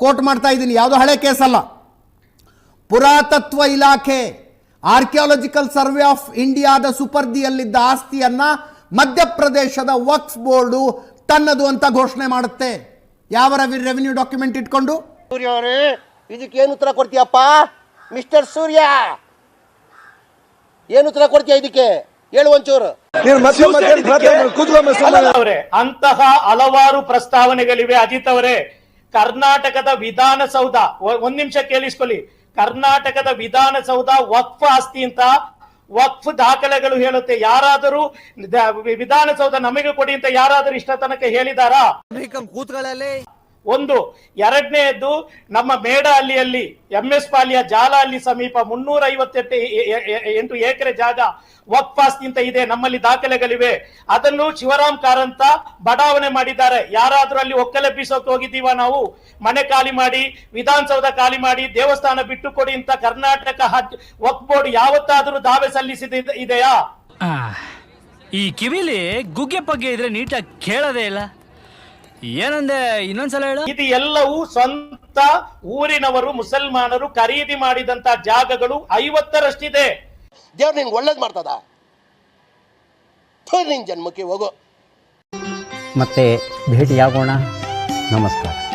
Coat ಮಾಡ್ತಾ ಇದ್ದೀನಿ ಯಾವುದೋ ಹಳೆ ಕೇಸಲ್ಲ ಪುರಾತತ್ವ ಇಲಾಖೆ ಆರ್ಕಿಯಾಲಜಿಕಲ್ ಸರ್ವೆ ಆಫ್ ಇಂಡಿಯಾದ ಸುಪರ್ದಿಯಲ್ಲಿದ್ದ ಆಸ್ತಿಯನ್ನ ಮಧ್ಯಪ್ರದೇಶದ ವಕ್ಫ್ ಬೋರ್ಡು ತನ್ನದು ಅಂತ ಘೋಷಣೆ ಮಾಡುತ್ತೆ. ಯಾವ ರೆವಿನ್ಯೂ ಡಾಕ್ಯುಮೆಂಟ್ ಇಟ್ಕೊಂಡು? ಸೂರ್ಯ ಅವರೇ ಇದಕ್ಕೆ ಏನು ಉತ್ತರ ಕೊಡ್ತೀಯಪ್ಪ? ಮಿಸ್ಟರ್ ಸೂರ್ಯ! ಏನು ಉತ್ತರ ಕೊಡ್ತೀಯ ಇದಕ್ಕೆ? ಹೇಳು ಒಂಚೂರು. ಅವರೇ ಅಂತಹ ಹಲವಾರು ಪ್ರಸ್ತಾವನೆಗಳಿವೆ ಅಜಿತ್ ಅವರೇ. ಕರ್ನಾಟಕದ ವಿಧಾನಸೌಧ ಒಂದ್ ನಿಮಿಷ ಕೇಳಿಸ್ಕೊಳ್ಳಿ. ಕರ್ನಾಟಕದ ವಿಧಾನಸೌಧ ವಕ್ಫ್ ಆಸ್ತಿ ಅಂತ ವಕ್ಫ್ ದಾಖಲೆಗಳು ಹೇಳುತ್ತೆ. ಯಾರಾದರೂ ವಿಧಾನಸೌಧ ನಮಗೆ ಕೊಡಿ ಅಂತ ಯಾರಾದರೂ ಇಷ್ಟ ತನಕ ಹೇಳಿದಾರಾ ಒಂದು, ಎರಡನೆಯದ್ದು ನಮ್ಮ ಮೇಡಹಳ್ಳಿಯಲ್ಲಿ ಎಂ ಎಸ್ ಪಾಲಿಯ ಜಾಲಹಳ್ಳಿ ಸಮೀಪ ಮುನ್ನೂರ ಐವತ್ತೆಂಟು ಎಂಟು ಎಕರೆ ಜಾಗ ವಕ್ಫಾಸ್ತಿಂತ ಇದೆ, ನಮ್ಮಲ್ಲಿ ದಾಖಲೆಗಳಿವೆ. ಅದನ್ನು ಶಿವರಾಮ್ ಕಾರಂತ ಬಡಾವಣೆ ಮಾಡಿದ್ದಾರೆ. ಯಾರಾದ್ರೂ ಅಲ್ಲಿ ಒಕ್ಕಲೆಬ್ಬಿಸೋಕೆ ಬೀಸೋಕೆ ಹೋಗಿದ್ದೀವ ನಾವು? ಮನೆ ಖಾಲಿ ಮಾಡಿ, ವಿಧಾನಸೌಧ ಖಾಲಿ ಮಾಡಿ, ದೇವಸ್ಥಾನ ಬಿಟ್ಟು ಕೊಡಿ ಅಂತ ಕರ್ನಾಟಕ ವಕ್ ಬೋರ್ಡ್ ಯಾವತ್ತಾದ್ರೂ ದಾವೆ ಸಲ್ಲಿಸಿದ, ಇದೆಯಾ? ಈ ಕಿವಿಲಿ ಗುಗ್ಗೆ ಪಗ್ಗೆ ಇದ್ರೆ ನೀಟಾಗಿ ಕೇಳದೇ ಇಲ್ಲ. ಏನಂದೆ? ಇನ್ನೊಂದ್ಸಲ ಹೇಳ. ಇದು ಎಲ್ಲವೂ ಸ್ವಂತ ಊರಿನವರು ಮುಸಲ್ಮಾನರು ಖರೀದಿ ಮಾಡಿದಂತ ಜಾಗಗಳು ಐವತ್ತರಷ್ಟಿದೆ. ದೇವ್ರು ನಿಂಗೆ ಒಳ್ಳೇದು ಮಾಡ್ತದ? ಥು, ನಿನ್ ಜನ್ಮಕ್ಕೆ ಹೋಗು. ಮತ್ತೆ ಭೇಟಿಯಾಗೋಣ. ನಮಸ್ಕಾರ.